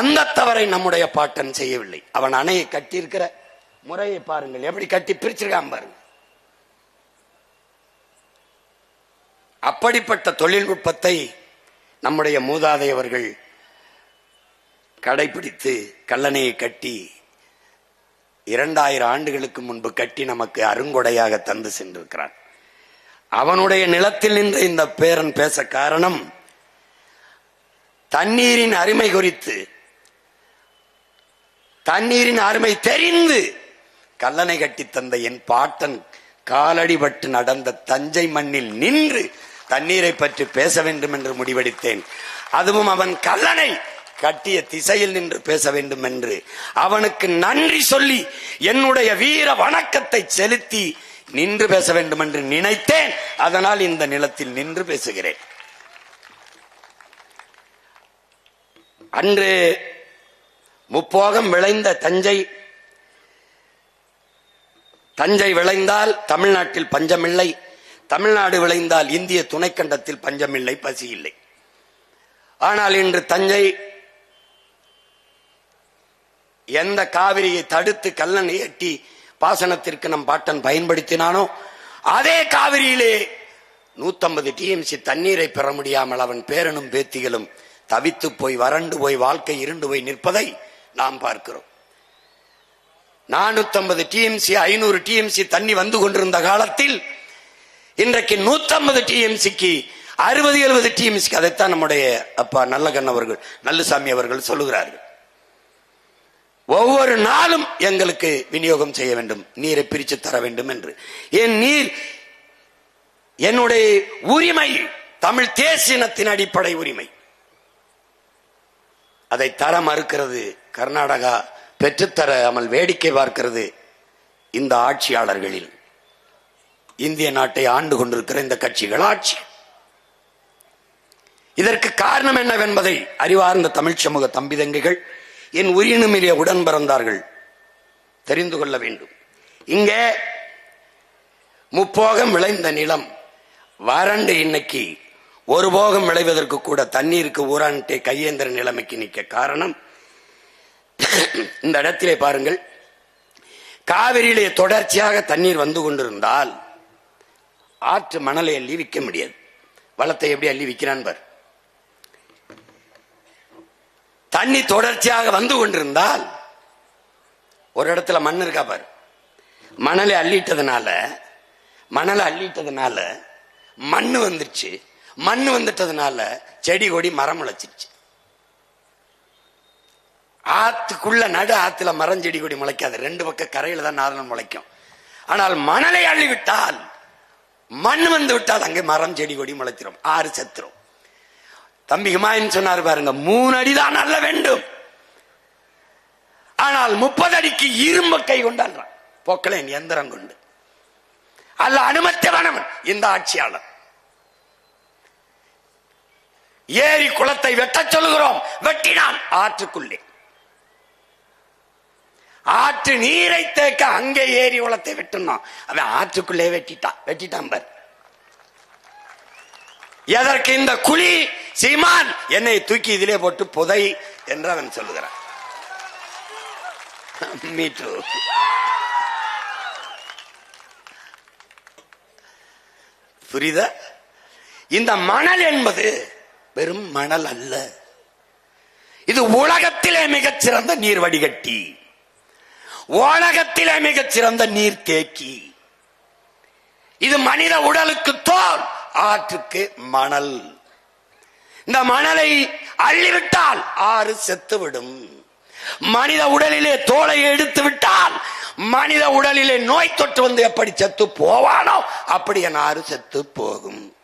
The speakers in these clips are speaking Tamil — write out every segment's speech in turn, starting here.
அந்த தவறை நம்முடைய பாட்டன் செய்யவில்லை. அவன் அணையை கட்டியிருக்கிற முறையை பாருங்கள். எப்படி கட்டி பிரிச்சிருக்கான் பாருங்க. அப்படிப்பட்ட தொழில்நுட்பத்தை நம்முடைய மூதாதையவர்கள் கடைபிடித்து கல்லணையை கட்டி இரண்டாயிரம் ஆண்டுகளுக்கு முன்பு கட்டி நமக்கு அருங்கொடையாக தந்து சென்றிருக்கிறான். அவனுடைய நிலத்தில் நின்று இந்த பேரன் பேச காரணம் தண்ணீரின் அருமை குறித்து தண்ணீரின் அருமை தெரிந்து கல்லணை கட்டி தந்த என் பாட்டன் காலடிபட்டு நடந்த தஞ்சை மண்ணில் நின்று தண்ணீரை பற்றி பேச வேண்டும் என்று முடிவெடுத்தேன். அதுவும் அவன் கல்லணை கட்டிய திசையில் நின்று பேச வேண்டும் என்று அவனுக்கு நன்றி சொல்லி என்னுடைய வீர வணக்கத்தை செலுத்தி நின்று பேச வேண்டும் என்று நினைத்தேன். அதனால் இந்த நிலத்தில் நின்று பேசுகிறேன். அன்று முப்போகம் விளைந்த தஞ்சை. தஞ்சை விளைந்தால் தமிழ்நாட்டில் பஞ்சமில்லை. தமிழ்நாடு விளைந்தால் இந்திய துணைக்கண்டத்தில் பஞ்சமில்லை பசி இல்லை. ஆனால் இன்று தஞ்சை எந்த காவிரியை தடுத்து கல்லன் எட்டி பாசனத்திற்கு நம் பாட்டன் பயன்படுத்தினானோ அதே காவிரியிலே நூத்தம்பது டிஎம்சி தண்ணீரை பெற முடியாமல் அவன் பேரனும் பேத்திகளும் தவித்து போய் வறண்டு போய் வாழ்க்கை இருண்டு போய் நிற்பதை நாம் பார்க்கிறோம். நானூத்தம்பது டிஎம்சி ஐநூறு டிஎம்சி தண்ணி வந்து கொண்டிருந்த காலத்தில் இன்றைக்கு நூத்தம்பது டிஎம்சிக்கு அறுபது எழுபது டிஎம்சிக்கு அதைத்தான் நம்முடைய அப்பா நல்லகண்ண அவர்கள் நல்லசாமி அவர்கள் சொல்லுகிறார்கள். ஒவ்வொரு நாளும் எங்களுக்கு விநியோகம் செய்ய வேண்டும் நீரை பிரித்து தர வேண்டும் என்று. என் நீர் என்னுடைய உரிமை தமிழ் தேசினத்தின் அடிப்படை உரிமை. அதை தர மறுக்கிறது கர்நாடகா பெற்றுத்தராமல் வேடிக்கை பார்க்கிறது இந்த ஆட்சியாளர்களில். இந்திய நாட்டை ஆண்டு கொண்டிருக்கிற இந்த கட்சிகள் ஆட்சி. இதற்கு காரணம் என்னவென்பதை அறிவார்ந்த தமிழ் சமூக தம்பிதங்கைகள் என் உயிரினுமிலே உடன் பிறந்தார்கள் தெரிந்து கொள்ள வேண்டும். இங்கே முப்போகம் விளைந்த நிலம் வறண்டு இன்னைக்கு ஒரு போகம் விளைவதற்கு கூட தண்ணீருக்கு ஊரான்ட்டே கையேந்திர நிலைமைக்கு நிற்க காரணம் இந்த இடத்திலே பாருங்கள். காவிரியிலே தொடர்ச்சியாக தண்ணீர் வந்து கொண்டிருந்தால் ஆற்று மணலை அள்ளி விற்க முடியாது. வளத்தை எப்படி அள்ளி விற்கிறான் பார். தண்ணி தொடர்ச்சியாக வந்து கொண்டிருந்தால் ஒரு இடத்துல மண் இருக்கா பார். மணலை அள்ளிட்டதுனால மணலை அள்ளிட்டதுனால மண் வந்துருச்சு. மண் வந்துட்டதுனால செடி கொடி மரம் முளைச்சிருச்சு. ஆத்துக்குள்ள நடு ஆத்துல மரம் செடி கொடி முளைக்காது. ரெண்டு பக்கம் கரையில தான் நாதனம் முளைக்கும். ஆனால் மணலை அள்ளி விட்டால் மண் வந்து விட்டால் அங்கே மரம் செடி கொடி முளைத்திரும். ஆறு செத்துரும் தம்பி ஹிமாயின் சொன்னார் பாருங்க மூணு அடிதான் அல்ல வேண்டும். ஆனால் முப்பது அடிக்கு இரும்ப கை கொண்டாடுறான் போக்கலேன் எந்திரம் கொண்டு. அல்ல அனுமத்தவனவன் இந்த ஆட்சியாளர். ஏரி குளத்தை வெட்டச் சொல்லுகிறோம். வெட்டினான் ஆற்றுக்குள்ளே. ஆற்று நீரை தேக்க அங்கே ஏரி உளத்தை வெட்டணும் அவன் ஆற்றுக்குள்ளே வெட்டிட்டான் வெட்டிட்டான் பார். எதற்கு இந்த குழி? சீமான் என்னை தூக்கி இதிலே போட்டு புதை என்று அவன் சொல்லுகிறான். Me இந்த மணல் என்பது வெறும் மணல் அல்ல. இது உலகத்திலே மிகச்சிறந்த நீர் வடிகட்டி உலகத்திலே மிகச்சிறந்த நீர் தேக்கி. இது மனித உடலுக்கு தோல் ஆற்றுக்கு மணல். இந்த மணலை அள்ளிவிட்டால் ஆறு செத்துவிடும். மனித உடலிலே தோலை எடுத்து விட்டால் மனித உடலிலே நோய் தொற்று வந்து எப்படி செத்து போவானோ அப்படி என் ஆறு செத்து போகும்.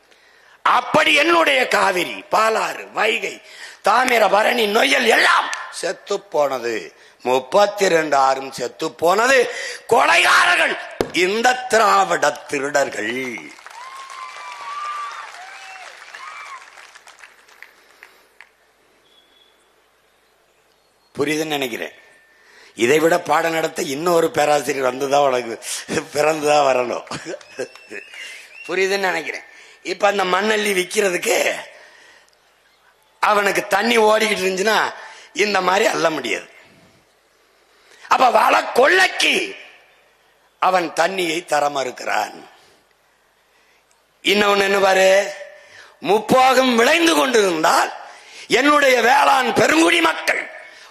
அப்படி என்னுடைய காவிரி பாலாறு வைகை தாமிரபரணி நொய்யல் எல்லாம் செத்து போனது. முப்பத்தி ரெண்டு ஆறும் செத்து போனது. கொலைகாரர்கள் இந்த திராவிட திருடர்கள். புரியுதுன்னு நினைக்கிறேன். இதை விட பாடம் நடத்த இன்னொரு பேராசிரியர் வந்துதான் உனக்கு? பிறந்துதான் வரணும். புரியுதுன்னு நினைக்கிறேன். இப்ப அந்த மண்ணள்ளி விற்கிறதுக்கு அவனுக்கு தண்ணி ஓடிக்கிட்டு இருந்துச்சுன்னா இந்த மாதிரி அல்ல முடியாது. அப்ப வள கொள்ளைக்கு அவன் தண்ணியை தர மறுக்கிறான். இன்னொன்னு என்ன பாரு? முப்போகம் விளைந்து கொண்டிருந்தால் என்னுடைய வேளாண் பெருங்குடி மக்கள்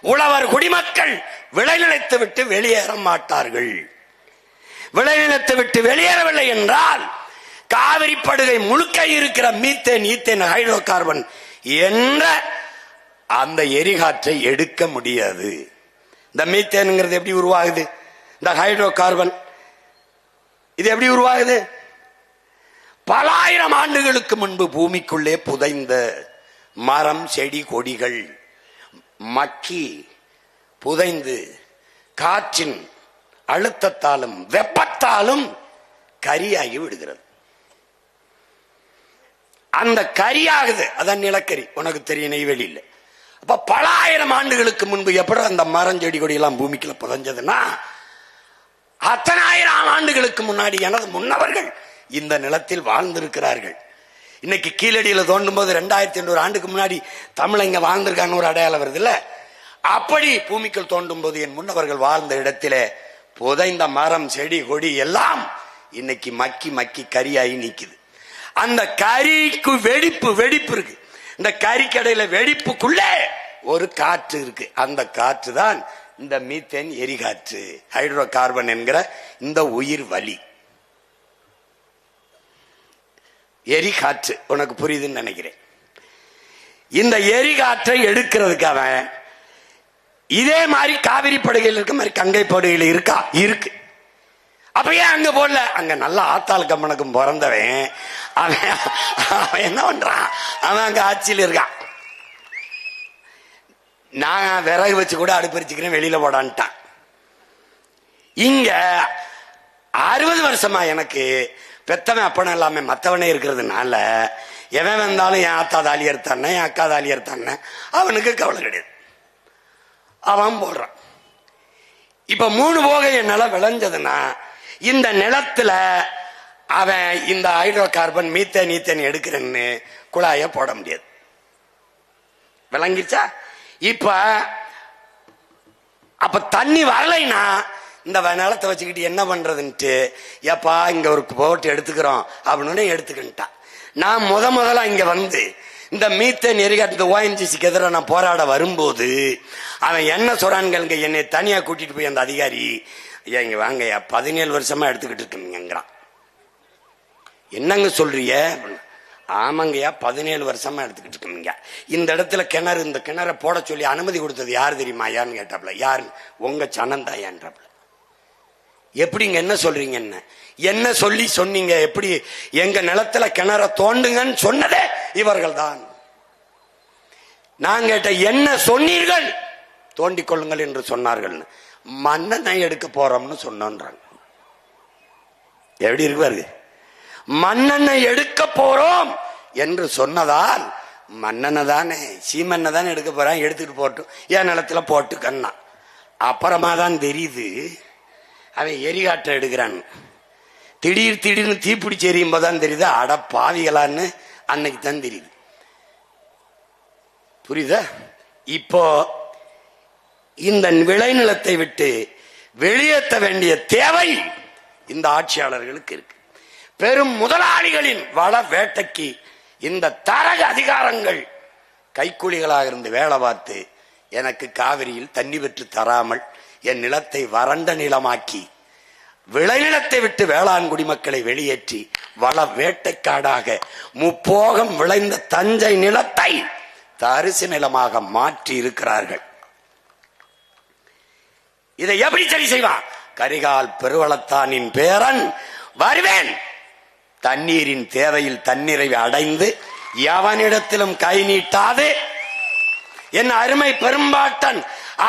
உழவர் குடிமக்கள் விளைநிலைத்து விட்டு வெளியேற மாட்டார்கள். விளைநிலத்தை விட்டு வெளியேறவில்லை என்றால் காவிரி படுகை முழுக்க இருக்கிற மீத்தேன் ஈத்தேன் ஹைட்ரோ கார்பன் என்ற அந்த எரிகாற்றை எடுக்க முடியாது. இந்த மீத்தேனுங்கிறது எப்படி உருவாகுது? இந்த ஹைட்ரோ கார்பன் இது எப்படி உருவாகுது? பல ஆயிரம் ஆண்டுகளுக்கு முன்பு பூமிக்குள்ளே புதைந்த மரம் செடி கொடிகள் மக்கி புதைந்து காற்றின் அழுத்தத்தாலும் வெப்பத்தாலும் கரியாகி விடுகிறது. அந்த கரியாகுது. அதான் நிலக்கரி. உனக்கு தெரியும் நெய்வேலியில். அப்ப பல ஆயிரம் ஆண்டுகளுக்கு முன்பு எப்படி அந்த மரம் செடி கொடி எல்லாம் பூமிக்குள்ள புதஞ்சதுன்னா அத்தனை ஆயிரம் ஆண்டுகளுக்கு முன்னாடி எனது முன்னவர்கள் இந்த நிலத்தில் வாழ்ந்திருக்கிறார்கள். இன்னைக்கு கீழடியில் தோண்டும் போது ரெண்டாயிரத்தி எண்ணூறு ஆண்டுக்கு முன்னாடி தமிழ் இங்க வாழ்ந்திருக்காங்க ஒரு அடையாளம் வருது இல்ல? அப்படி பூமிக்குள் தோண்டும் போது என் முன்னவர்கள் வாழ்ந்த இடத்திலே புதைந்த மரம் செடி கொடி எல்லாம் இன்னைக்கு மக்கி மக்கி கரியாகி நிற்குது அந்த கரிக்கு வெடிப்பு வெடிப்பு இருக்கு. இந்த கறிக்கடையில வெடிப்புக்குள்ளே ஒரு காற்று இருக்கு. அந்த காற்று தான் இந்த மீத்தேன் எரிகாற்று ஹைட்ரோ கார்பன் என்கிற இந்த உயிர் வலி. எரிகாற்று உனக்கு புரியுதுன்னு நினைக்கிறேன். இந்த எரிகாற்றை எடுக்கிறதுக்காக இதே மாதிரி காவிரி படுகையில் இருக்க மாதிரி கங்கை படுகையில் இருக்கா? இருக்கு. அப்ப ஏன் அங்க போடல. அங்க நல்ல ஆத்தாள் கம்மனுக்கும் பிறந்தவன். அவன் அவன் என்ன பண்றான்? அவன் அங்க ஆட்சியில் இருக்கான். நான் விறகு வச்சு கூட அடுப்பரிச்சுக்கிறேன் வெளியில போடான்ட்டான். இங்க அறுபது வருஷமா எனக்கு பெத்தவன் அப்பனும் எல்லாமே மற்றவனே இருக்கிறதுனால எவன் வந்தாலும் என் ஆத்தா தாலி எடுத்தானே என் அக்கா தாலி எடுத்தானே அவனுக்கு கவலை கிடையாது. அவன் போடுறான். இப்ப மூணு போகை என்னால விளைஞ்சதுன்னா இந்த நிலத்துல அவன் இந்த ஹைட்ரோ கார்பன் மீத்தேன் ஈத்தேன் எடுக்கிறேன்னு குழாய போட முடியாது. விளங்கிருச்சா இப்ப அப்ப தண்ணி வரலைன்னா இந்த நிலத்தை வச்சுக்கிட்டு என்ன பண்றதுன்ட்டு ஏப்பா இங்க ஒரு போட்டு எடுத்துக்கிறோம் அப்படின்னு எடுத்துக்கிட்டான் நான் முத முதல்ல இங்க வந்து இந்த மீத்தேன் எரிகாட்டு இந்த ஓஎன்ஜிசிக்கு எதிராக நான் போராட வரும்போது அவன் என்ன சொல்றான்களுங்க என்னை தனியா கூட்டிட்டு போய் அந்த அதிகாரி ஐயா இங்க வாங்கய்யா பதினேழு வருஷமா எடுத்துக்கிட்டு இருக்கீங்கிறான் என்னங்க சொல்றிய ஆமாங்கய்யா பதினேழு வருஷமா எடுத்துக்கிட்டு இருக்கீங்க இந்த இடத்துல கிணறு இந்த கிணறை போட சொல்லி அனுமதி கொடுத்தது யார் தெரியுமா? யாருன்னு கேட்டாப்ல யாரு? உங்க சனந்தாயான்றாப்ல எப்படிங்க என்ன சொல்றீங்க என்ன? என்ன சொல்லி சொன்னீங்க? எப்படி எங்க நிலத்துல கிணற தோண்டுங்கன்னு சொன்னதே இவர்கள் தான் நான் கேட்ட என்ன சொன்னீர்கள்? தோண்டிக் கொள்ளுங்கள் என்று சொன்னார்கள் மண்ணெண்ணை எடுக்க போறோம்னு சொன்னோன்றாங்க. எப்படி இருக்கு பாருங்க. எடுக்க போறோம் என்று சொன்னதால் மண்ணெண்ணெய் தானே சீமெண்ணெய் தானே எடுக்க போறான் எடுத்துட்டு போட்டும் என் நிலத்துல போட்டுக்கன்னா அப்புறமா தான் தெரியுது அவன் எரிகாட்டை எடுக்கிறான். திடீர் திடீர்னு தீப்பிடிச்சு எரியும் போதான் தெரியுது அட பாவிகளான்னு அன்னைக்கு தான் தெரியுது. புரியுதா? இப்போ இந்த விளைநிலத்தை விட்டு வெளியேற்ற வேண்டிய தேவை இந்த ஆட்சியாளர்களுக்கு இருக்கு. பெரும் முதலாளிகளின் வள வேட்டைக்கு இந்த தரக அதிகாரங்கள் கைக்கூலிகளாக இருந்து வேலை பார்த்து எனக்கு காவிரியில் தண்ணி பெற்று தராமல் என் நிலத்தை வறண்ட நிலமாக்கி விளைநிலத்தை விட்டு வேளாண் குடிமக்களை வெளியேற்றி வள வேட்டைக்காடாக முப்போகம் விளைந்த தஞ்சை நிலத்தை தரிசு நிலமாக மாற்றி இருக்கிறார்கள். இதை எப்படி சரி செய்வான் கரிகால் பெருவளத்தானின் பேரன் வருவேன். தண்ணீரின் தேவையில் தண்ணீரை அடைந்து எவனிடத்திலும் கை நீட்டாது. என் அருமை பெரும்பாட்டன்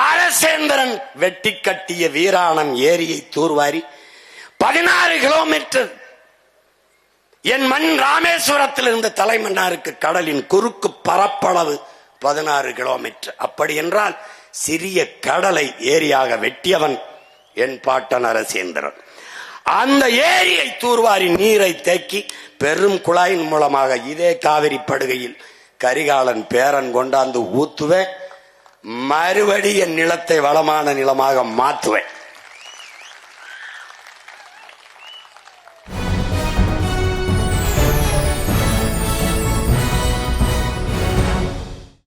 ஆரசேந்திரன் வெட்டி கட்டிய வீராணம் ஏரியை தூர்வாரி பதினாறு கிலோமீட்டர் என் மண் ராமேஸ்வரத்தில் இருந்த தலைமன்னாருக்கு கடலின் குறுக்கு பரப்பளவு பதினாறு கிலோமீட்டர். அப்படி என்றால் சிறிய கடலை ஏரியாக வெட்டியவன் என் பாட்டன் அரசேந்திரன். அந்த ஏரியை தூர்வாரி நீரை தேக்கி பெரும் குழாயின் மூலமாக இதே காவிரி படுகையில் கரிகாலன் பேரன் கொண்டாந்து ஊத்துவேன். மறுபடி என் நிலத்தை வளமான நிலமாக மாற்றுவேன்.